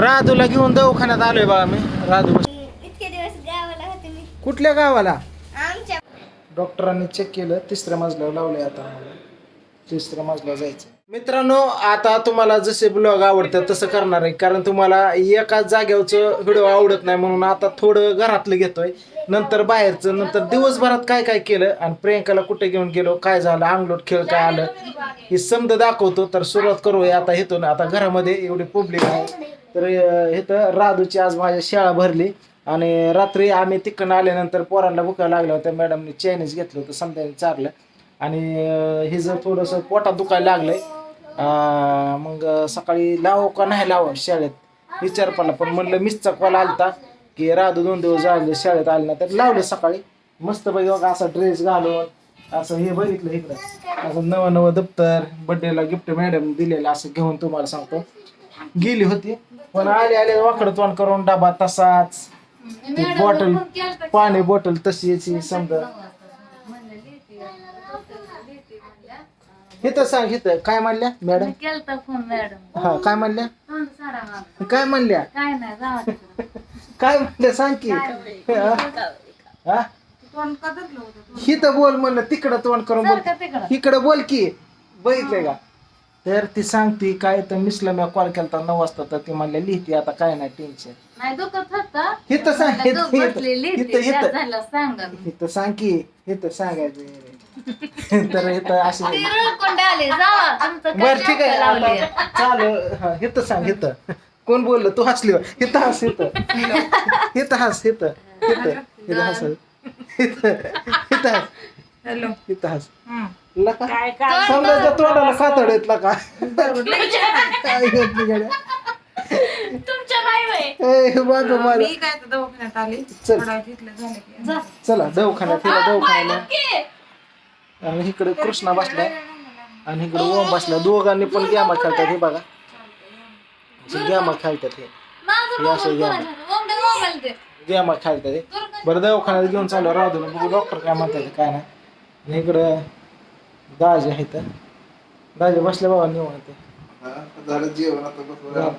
राधूला घेऊन दवाखान्यात आलोय बघा मी. राधू इतके दिवस गावाला होते मी. कुठल्या गावाला? आमच्या. डॉक्टरांनी चेक केलं तिसऱ्या मजल्यावर लावलंय आता आम्हाला. तिसऱ्या मजल्यावर जायचं. मित्रांनो आता तुम्हाला जसे ब्लॉग आवडतात तसं करणार आहे. कारण तुम्हाला एकाच जाग्यावरचं व्हिडिओ आवडत नाही म्हणून आता थोडं घरातलं घेतोय. नंतर बाहेरचं नंतर दिवसभरात काय काय केलं आणि प्रियंकाला कुठे घेऊन गेलो काय झालं अंगलोट खेळ काय आलं हे समज दाखवतो. तर सुरुवात करूया आता इथून. आता घरामध्ये एवढी पब्लिक आहे. तर अं, इथं राधूची आज माझ्या शाळा भरली आणि रात्री आम्ही तिकडनं आल्यानंतर पोरांना भुका लागल्या होत्या. मॅडमने चायनीज घेतलं होतं समजायला चारलं. आणि हे जर थोडंसं पोटात दुखायला लागलंय आहे मग सकाळी लावू का नाही लावू? शाळेत. विचार पडला पण म्हणलं मिसचा कॉल आलता. की राधू दोन दिवस झाले शाळेत आले ना तर लावलं सकाळी. मस्त बघा असा ड्रेस घालून असं हे बघितलं इकडं. असं नवं नवं दप्तर बड्डेला गिफ्ट मॅडम दिलेलं असं घेऊन तुम्हाला सांगतो. गेली होती पण आले आले वाकडं तोंड करून डबा तसाच. बॉटल पाणी बॉटल तशीच समजा. हे तर सांग हिथं काय म्हणल्या मॅडम केलता फोन मॅडम हा काय म्हणल्या? काय म्हणल्या? काय नाही. काय म्हणल्या सांग की. हा? हा? फोन का धरलं होतं तू? हिथं बोल म्हणलं तिकडं तोंड करून बोल. सारखं तिकडं. इकडं बोल की बघितलंय का? तर ती सांगते काय तर मिसला मी कॉल केला नऊ वाजता तर ती म्हणल्या लिहिते आता काय नाही टेन्शन नाही दुखत होतं. हिथं सांग हिथं ती, हिथं. त्या झालं सांगा की हिथं सांगायचं तर हिथं असे ती रुळकुंड आले जावा तुमचं काय बर ठीक आहे नाटकं लावली आता चालू हा हिथं सांग हिथं. कोण बोललं? तू हसली होय. हिथं हस हस हिथं हिथं हिथं हस हिथं हिथं हस. हॅलो. हिथं हस. लका काय काय? समजायच्या तोंडाला कातड येत लका काय घेत निघाल्या? तुमच्या नाही वय ए, बाजू माझा मी काय तर दवाखान्यात आली. चल. थोडा तिथलं झालं की. जा. चला दवाखान्यात तिला दवाखान्याला. नक्की. आणि इकडे कृष्णा बसलाय. आणि इकडे ओम बसला दोघांनी पण गेमा खेळतात हे बघा. गेमा खेळतात हे हे असं दे. गेमा खेळतात हे बरं दवाखान्यात घेऊन चालू राहू दे ना बघू डॉक्टर काय म्हणतात काय नाही आणि इकडं दाजी आहेत दाजी बसले बाबा निवांत झालं जेवण आता बसलो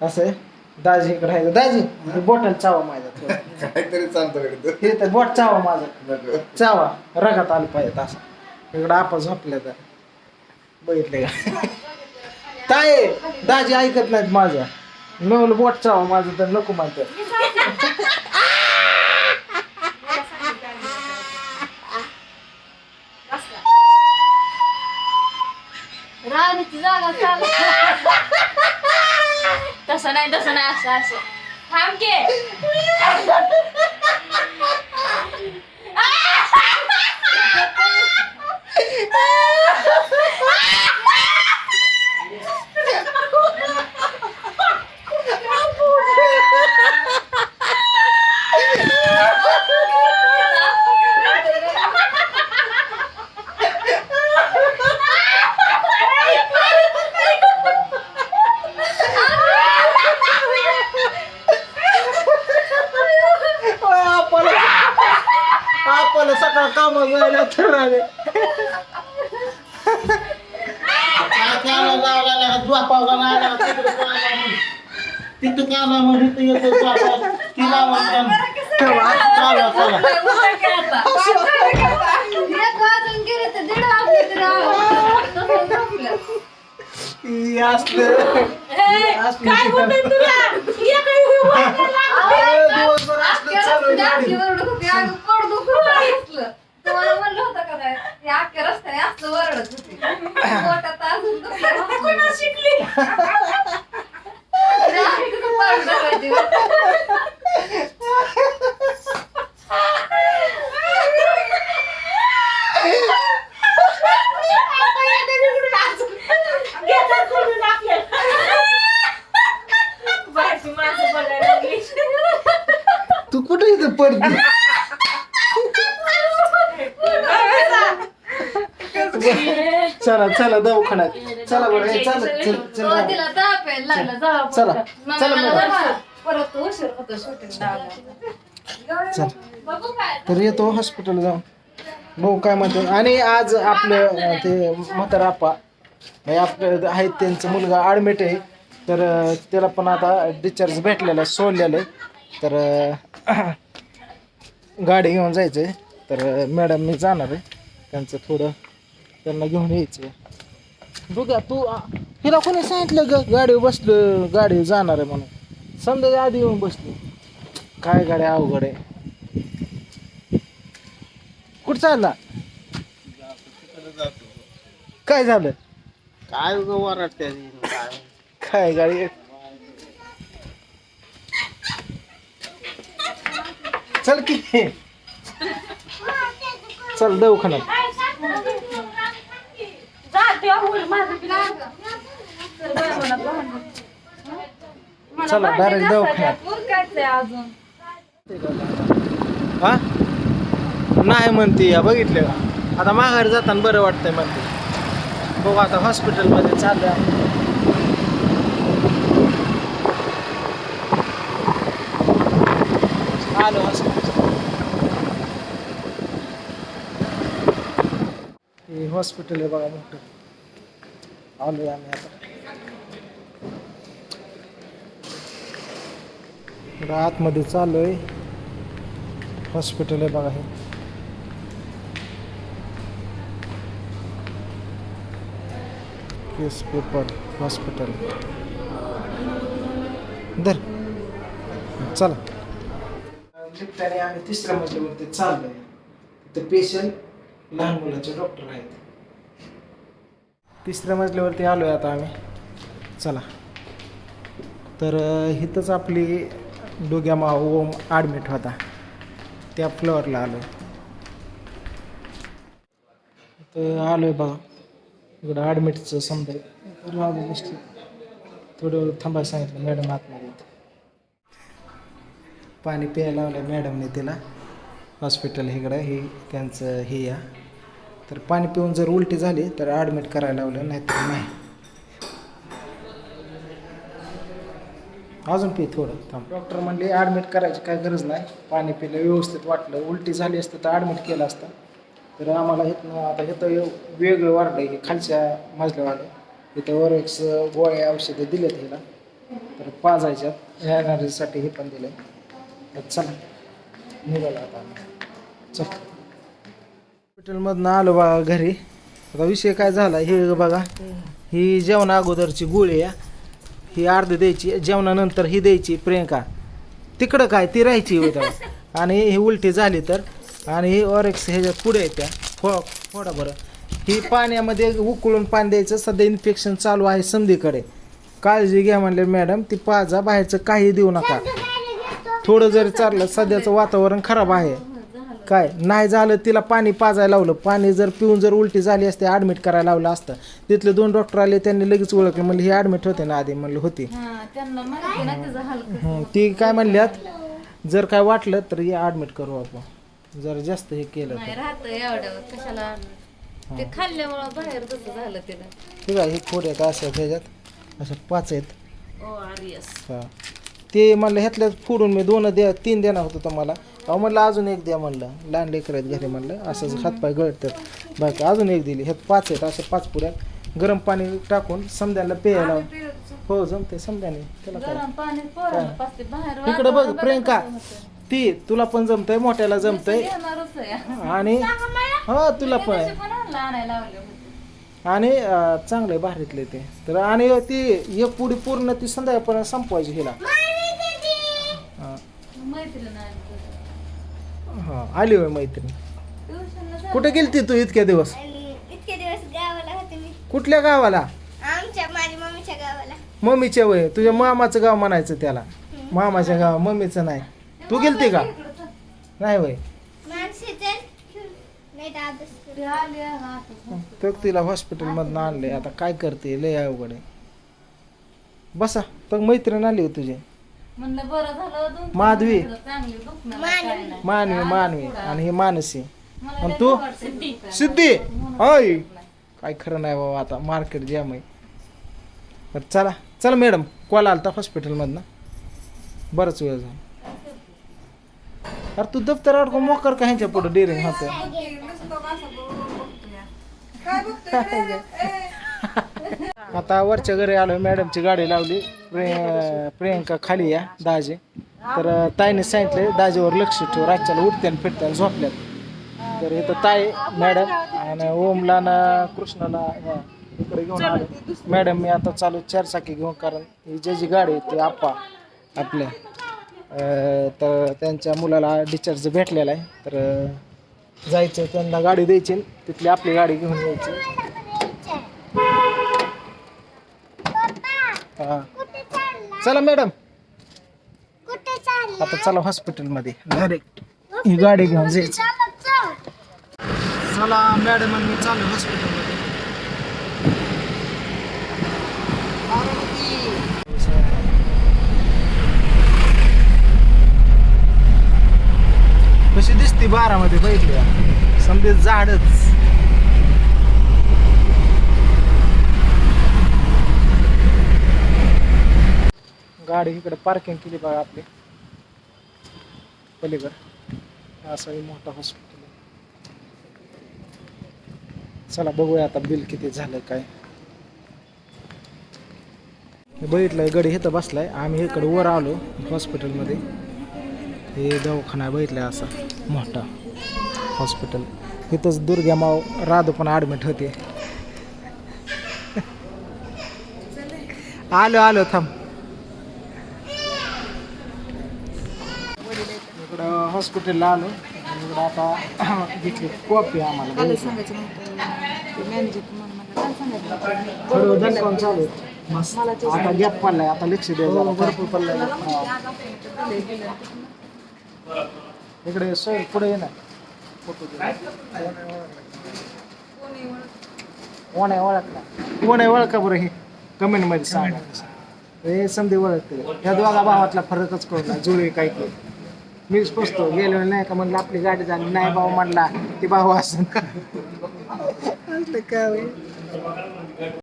असं आहे दाजी इकडे आहे दाजी बॉटल चावा माझ्या थोडं. काहीतरी सांगतो कडे हे तर बोट चावा माझं चावा रगात आलं पाहिजे असं इकडं आपण झोपल्या तर बघितले का ताय दाजी ऐकत नाहीत माझ्या मी बोट चावा माझं तर नको म्हणतात. राणीची जागा चालू तसं नाही तसं नाही असं असं. थांब की. तर आले तिथं काय म्हणून तिथं येतो झोपायला. तिला म्हणतात, दिवसभर असलं चालू आहे गाडी. तुम्हाला म्हणलं होतं का काय? अख्ख्या रस्त्याने असलं वरडत होती. पोटात अजून दुखलं. कोणा शिकली? रात्री तिथं पाठ लावायची. बाहेरची माणसं बघायला लागली तू कुठे इथं पडती चला चला दवाखान्यात चला बरं हे चला चल हो, चल तिला ताप यायला लागला. जावा चला. पटकन. मग चला मला मॅडम. बघा. परत उशीर होतो shooting लावायला. चल बघू काय तर येतो हॉस्पिटल जाऊन भाऊ काय म्हणतो आणि आज आपलं अं, ते म्हाताराप्पा म्हणजे आपलं आहेत त्यांचा मुलगा ॲडमिट आहे तर अं, त्याला पण आता डिस्चार्ज भेटलेला आहे सोडलेलं आहे तर अं, गाडी घेऊन जायचं आहे तर मॅडम मी जाणार आहे त्यांचं थोडं त्यांना घेऊन यायचं. बघा तू हिला कोणी सांगितलं ग गाडीवर बसलं गाडीवर जाणार आहे म्हणून. समजा आधी येऊन बसली. काय गाडी अवघड आहे. कुठं चालला? काय झालं? काय वराटते काय? काय गाडी? चल की. चल दवाखान्यात. चला डायरेक्ट दवाखान्यात. हा? नाही म्हणते या बघितले का? आता माघारी जाताना बरं वाटतंय म्हणते. बघू आता हॉस्पिटलमध्ये चाललं आहे आलो. हॉस्पिटल हे हॉस्पिटल आहे बघा मोठं. आलोय आम्ही आता. इकडं आतमध्ये चाललोय. हॉस्पिटल आहे बघा हे. Case paper hospital. दर चला. निघताने आम्ही तिसऱ्या मजल्यावरती चाललोय. तिथं पेशंट लहान मुलाचे डॉक्टर आहेत. तिसऱ्या मजल्यावरती आलो आहे आता आम्ही. चला. तर इथंच आपली डोग्यामा ओम ॲडमिट होता. त्या फ्लोअरला आलो तर आलो आहे बघा. इकडं ॲडमिटचं समजा थोडं वेळ थांबायला सांगितलं मॅडम आतमध्ये पाणी प्यायला लावलं मॅडमने तिला. हॉस्पिटल इकडं हे त्यांचं हे या. तर पाणी पिऊन जर उलटी झाली तर ॲडमिट करायला लावलं नाहीतर नाही. अजून पी थोडं थांब. डॉक्टर म्हणले ॲडमिट करायची काय गरज नाही. पाणी पिलं व्यवस्थित वाटलं उलटी झाली असतं तर ॲडमिट केलं असतं. तर आम्हाला इथनं आता इथं वेगळं वाढलं आहे खालच्या मजल्या वाढलं इथं वरक्स गोळ्या औषधं दिलेत हिला. तर पाजायच्यात एनर्जीसाठी हे पण दिलं चला निघाला आता चल. हॉस्पिटलमधनं आलो बघा घरी. आता विषय काय झाला हे बघा. ही जेवणा अगोदरची गोळी आहे. ही अर्धी द्यायची जेवणानंतर ही द्यायची प्रियंका. तिकडं काय ती राहायची उद्या आणि ही उलटी झाली तर आणि ही ऑरेक्स ह्याच्यात पुढे येत्या. फो फोडा बरं. ही पाण्यामध्ये उकळून पाणी द्यायचं सध्या इन्फेक्शन चालू आहे संधीकडे काळजी घ्या म्हणले मॅडम ती पाजा बाहेरचं काही देऊ नका. थोडं जरी चाललं सध्याचं वातावरण खराब आहे. काय? नाही झालं तिला पाणी पाजायला लावलं. पाणी जर पिऊन जर उलटी झाली असते ॲडमिट करायला लावलं असतं. तिथले दोन डॉक्टर आले त्यांनी लगेच ओळखले. म्हणले ही ॲडमिट होते ना आधी म्हणलं होती. ती काय म्हणल्यात जर काय वाटलं तर हे ॲडमिट करू आपण. जर जास्त हे केलं? ते खाल्ल्यामुळं बाहेर तसं झालं तिला ठीक आहे हे खोड आहेत असं ह्याच्यात. असं पाच आहेत. हा. ते म्हणलं ह्यातल्याच फोडून मी दोन द्या तीन देणार होतं तुम्हाला. अहो म्हणलं अजून एक द्या म्हणलं. लहान लेकर आहेत घरी म्हणलं. असंच हातपाय गळतात. बाकी अजून एक दिली. ह्यात पाच आहेत असं पाच पुऱ्यात गरम पाणी टाकून समद्याला प्यायला. हो जमते समद्याने. त्याला काय? इकडे बघ प्रियंका. ती तुला पण जमतंय मोठ्याला जमतंय. आणि हो तुला पण. आणि चांगलं भारीतले ते. तर आणि ती एक पुडी पूर्ण ती संध्याकाळपर्यंत संपवायची हिला हा. मैत्रीण आली तुझी. हा आली होय मैत्रीण. ट्युशनला जा. कुठे गेलती तू इतके दिवस? आणि इतके दिवस गावाला होते मी. कुठल्या गावाला? आमच्या माझ्या मम्मीच्या गावाला. मम्मीच्या वय. तुझ्या मामाचं गाव म्हणायचं त्याला. मामाच्या गाव मम्मीचं नाही. तू गेलती का. नाही वय. माणसे तर नाही आता. तर तिला हॉस्पिटलमधनं आणले आता काय करते? लय अवघड आहे. बसा. तर मैत्रीण आली होती तुझी. म्हणलं बरं झालं दोन तीन माधवी. दिवस चांगली दुखणं नाही, काय नाही. मानवी मानवी. आणि हे मानसी. मला आणि लय तू? सिद्धी. होय काय खरं नाही बाबा आता मार्केट जॅम आहे बरं चला. चला मॅडम. कॉल आला होता हॉस्पिटलमधनं. बराच वेळ झाला. अरे तू दप्तर अडकून मोकर का ह्यांच्या पुढे डेअरिंग होतं आता वरच्या घरी आलो मॅडमची गाडी लावली. प्रिय प्रियंका खाली या दाजे. तर ताईने सांगितले दाजेवर लक्ष ठेव रातच्याला उठत्यान फिरत्यान झोपल्यात. तर इथं ताई मॅडम आणि ओमला ना कृष्णाला इकडे घेऊन आलो मॅडम मी आता चालू चारचाकी घेऊन कारण ही ज्याची गाडी आहे ती आप्पा आपल्या. तर त्यांच्या मुलाला डिचार्ज भेटलेला आहे. तर जायचं त्यांना गाडी द्यायची तिथली आपली गाडी घेऊन यायची. हा. चला मॅडम आता चला हॉस्पिटलमध्ये डायरेक्ट ही गाडी घेऊन जायचं. चल मॅडम आणि मी चालू हॉस्पिटलमध्ये कशी दिसते बारामध्ये बघितली समजे झाडच गाडी इकडे पार्किंग केली बघा आपली. पलीकडे. असं हे मोठं हॉस्पिटल आहे. चला बघूया आता बिल किती झालं काय. बघितलंय गडी इथं बसलाय. आम्ही इकडे वर आलो हॉस्पिटलमध्ये हे दवाखाना बघितलाय असा मोठा हॉस्पिटल इथंच दुर्गा माव राधू पण ॲडमिट होते. आलो आलो थांब इकडं हॉस्पिटलला आलो. आणि इकडं आता घेतली कॉपी आम्हाला. काल सांगायचं नव्हतं. ते मॅनेजर तुम्हाला मला काल सांगायचं नव्हतं. थोडं दणकावून चालू आहे. मस्त. आता गॅप पडलाय आता लक्ष द्या जरा. भरपूर पडलाय. इकडे सोय पुढे ये ना. कोण आहे ओळखला? कोण आहे ओळखा बरं हे? कमेंटमध्ये सांगा. हे समजे ओळखते ह्या दोघा भावातला फरकच कळला जुळे काय ते मीच पोचतो गेलो नाही का म्हणलं आपली गाडी झाली. नाही भाऊ म्हणला ती भाऊ असं काय